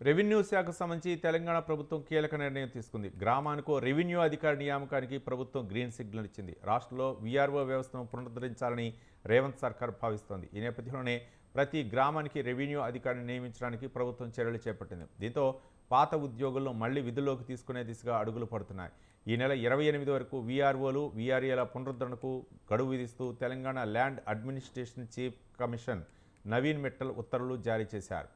Revenue శాఖకు సంబంధించి తెలంగాణ ప్రభుత్వం కీలక నిర్ణయం తీసుకుంది. గ్రామానికో రెవెన్యూ అధికారి నియామకానికి ప్రభుత్వం గ్రీన్ సిగ్నల్ ఇచ్చింది. రాష్ట్రంలో వీఆర్ఓ వ్యవస్థను పునరుద్ధరించాలని రేవంత్ సర్కార్ భావిస్తోంది. ఈ నేపథ్యంలోనే ప్రతి గ్రామానికి రెవెన్యూ అధికారిని నియమించడానికి ప్రభుత్వం చర్యలు చేపట్టింది. దీంతో పాత ఉద్యోగులను మళ్ళీ విధుల్లోకి తీసుకునే దిశగా అడుగులు పడుతున్నాయి. ఈ నెల ఇరవై ఎనిమిది వరకు వీఆర్ఓలు వీఆర్ఏల పునరుద్ధరణకు గడువు విధిస్తూ Telangana land administration chief commission Naveen Mittal ఉత్తర్వులు జారీ చేశారు.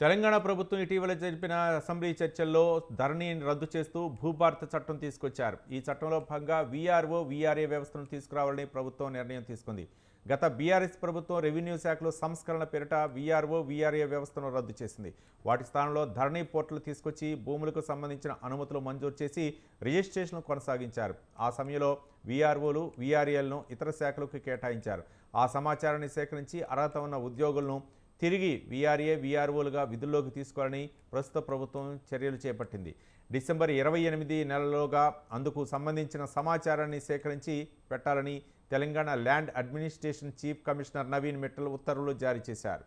తెలంగాణ ప్రభుత్వం ఇటీవల జరిపిన అసెంబ్లీ చర్చల్లో ధరణిని రద్దు చేస్తూ భూభారత చట్టం తీసుకొచ్చారు. ఈ చట్టంలో భాగంగా వీఆర్ఓ వీఆర్ఏ వ్యవస్థను తీసుకురావాలని ప్రభుత్వం నిర్ణయం తీసుకుంది. గత బీఆర్ఎస్ ప్రభుత్వం రెవెన్యూ శాఖలో సంస్కరణ పేరిట వీఆర్ఓ వీఆర్ఏ వ్యవస్థను రద్దు చేసింది. వాటి స్థానంలో ధరణి పోర్టల్ తీసుకొచ్చి భూములకు సంబంధించిన అనుమతులు మంజూరు చేసి రిజిస్ట్రేషన్ కొనసాగించారు. ఆ సమయంలో వీఆర్ఓలు వీఆర్ఏలను ఇతర శాఖలకు కేటాయించారు. ఆ సమాచారాన్ని సేకరించి అర్హత ఉన్న ఉద్యోగులను తిరిగి వీఆర్ఏ వీఆర్ఓలుగా విధుల్లోకి తీసుకోవాలని ప్రస్తుత ప్రభుత్వం చర్యలు చేపట్టింది. డిసెంబర్ ఇరవై ఎనిమిది నెలలోగా అందుకు సంబంధించిన సమాచారాన్ని సేకరించి పెట్టాలని Telangana land administration chief commissioner Naveen Mittal ఉత్తర్వులు జారీ చేశారు.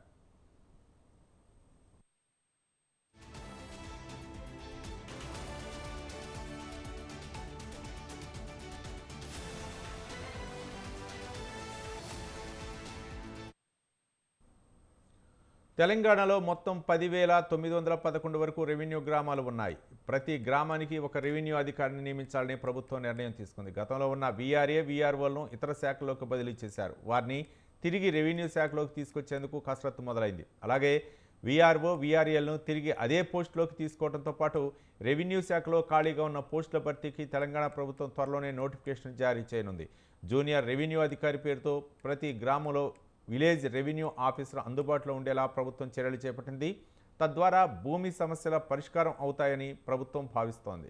తెలంగాణలో మొత్తం పదివేల తొమ్మిది వందల పదకొండు వరకు రెవెన్యూ గ్రామాలు ఉన్నాయి. ప్రతి గ్రామానికి ఒక రెవెన్యూ అధికారిని నియమించాలని ప్రభుత్వం నిర్ణయం తీసుకుంది. గతంలో ఉన్న వీఆర్ఏ వీఆర్ఓలను ఇతర శాఖల్లోకి బదిలీ చేశారు. వారిని తిరిగి రెవెన్యూ శాఖలోకి తీసుకొచ్చేందుకు కసరత్తు మొదలైంది. అలాగే వీఆర్ఓ వీఆర్ఏలను తిరిగి అదే పోస్టులోకి తీసుకోవడంతో పాటు రెవెన్యూ శాఖలో ఖాళీగా ఉన్న పోస్టుల భర్తీకి తెలంగాణ ప్రభుత్వం త్వరలోనే నోటిఫికేషన్ జారీ చేయనుంది. జూనియర్ రెవెన్యూ అధికారి పేరుతో ప్రతి గ్రామంలో విలేజ్ రెవెన్యూ ఆఫీసర్ అందుబాటులో ఉండేలా ప్రభుత్వం చర్యలు చేపట్టింది. తద్వారా భూమి సమస్యల పరిష్కారం అవుతాయని ప్రభుత్వం భావిస్తోంది.